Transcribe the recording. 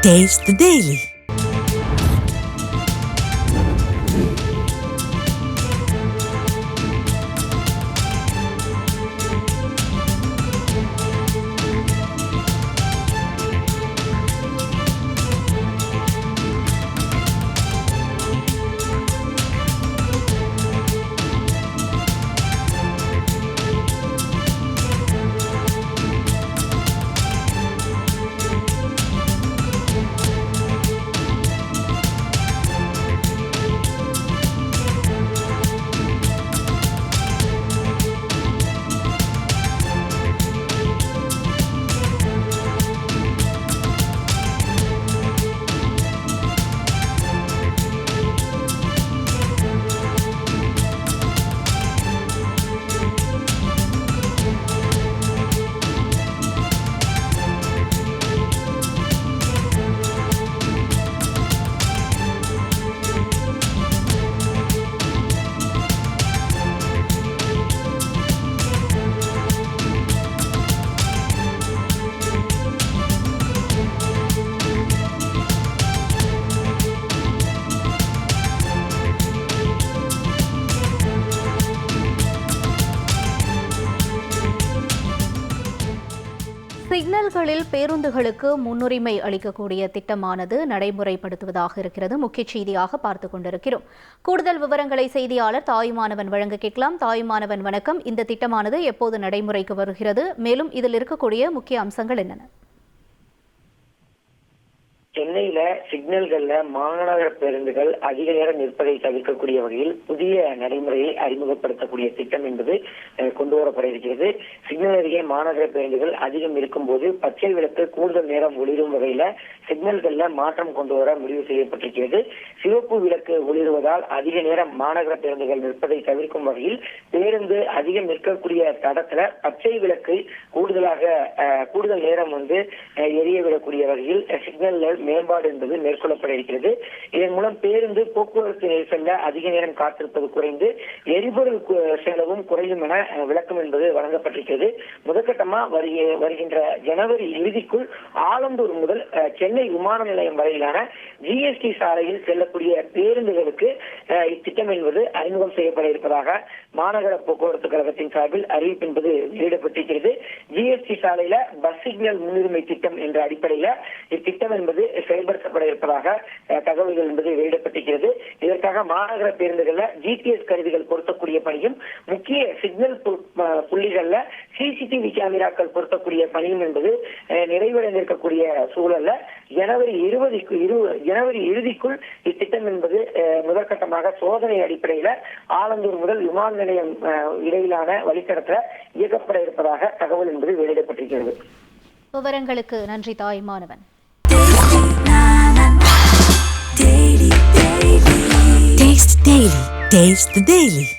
Taste the Daily. சிக்னல்களில் பேருந்துகளுக்கு முன்னுரிமை அளிக்கக்கூடிய திட்டமானது நடைமுறைப்படுத்துவதாக இருக்கிறது. முக்கிய செய்தியாக பார்த்துக் கொண்டிருக்கிறோம். கூடுதல் விவரங்களை செய்தியாளர் தாயுமானவன் வழங்க கேட்கலாம். தாயுமானவன் வணக்கம். இந்த திட்டமானது எப்போது நடைமுறைக்கு வருகிறது? மேலும் இதில் இருக்கக்கூடிய முக்கிய அம்சங்கள் என்னென்ன? சென்னையில சிக்னல்கள்ல மாநகர பேருந்துகள் அதிக நேரம் நிற்பதை தவிர்க்கக்கூடிய வகையில் புதிய நடைமுறையை அறிமுகப்படுத்தக்கூடிய திட்டம் என்பது கொண்டு வரப்பட இருக்கிறது. சிக்னல் அருகே மாநகர பேருந்துகள் அதிகம் இருக்கும்போது பச்சை விளக்கு கூடுதல் நேரம் ஒளிரும் வகையில சிக்னல்கள்ல மாற்றம் கொண்டு வர முடிவு செய்யப்பட்டிருக்கிறது. சிவப்பு விளக்கு ஒளிருவதால் அதிக நேரம் மாநகர பேருந்துகள் நிற்பதை தவிர்க்கும் வகையில் பேருந்து அதிகம் நிற்கக்கூடிய தடத்துல பச்சை விளக்கு கூடுதலாக கூடுதல் நேரம் வந்து அஹ், எரிய விடக்கூடிய வகையில் சிக்னல்கள் மேம்பாடு என்பது மேற்கொள்ளப்பட இருக்கிறது. இதன் மூலம் பேருந்து போக்குவரத்து நெரிசல்ல அதிக நேரம் காத்திருப்பது குறைந்து எரிபொருள் செலவும் குறையும் என விளக்கம் என்பது வழங்கப்பட்டிருக்கிறது. முதற்கட்டமா வருகை வருகின்ற ஜனவரி இறுதிக்குள் ஆலந்தூர் முதல் சென்னை விமான நிலையம் வரையிலான ஜிஎஸ்டி சாலையில் செல்லக்கூடிய பேருந்துகளுக்கு இத்திட்டம் என்பது அறிமுகம் செய்யப்பட இருப்பதாக மாநகர போக்குவரத்து கழகத்தின் சார்பில் அறிவிப்பு என்பது வெளியிடப்பட்டிருக்கிறது. ஜிஎஸ்டி சாலையில பஸ் சிக்னல் முன்னுரிமை திட்டம் என்ற அடிப்படையில இத்திட்டம் என்பது செயல்படுத்தப்பட இருப்பதாக தகவல்கள் என்பது வெளியிடப்பட்டிருக்கிறது. இதற்காக மாநகர பேருந்துகள்ல ஜிபிஎஸ் கருவிகள் பொருத்தக்கூடிய பணியும் முக்கிய சிக்னல் புள்ளிகள்ல சிசிடிவி கேமராக்கள் பொருத்தக்கூடிய பணியும் என்பது நிறைவடைந்திருக்கக்கூடிய சூழல்ல ஜனவரி இருபதுக்கு இரு ஜனவரி இறுதிக்குள் இத்திட்டம் என்பது முதற்கட்டமாக சோதனை அடிப்படையில ஆலந்தூர் முதல் விமான நிலையம் இடையிலான வழித்தடத்துல இயக்கப்பட இருப்பதாக தகவல் என்பது வெளியிடப்பட்டிருக்கிறது. விவரங்களுக்கு நன்றி தாயுமானவன் Taste the Daily.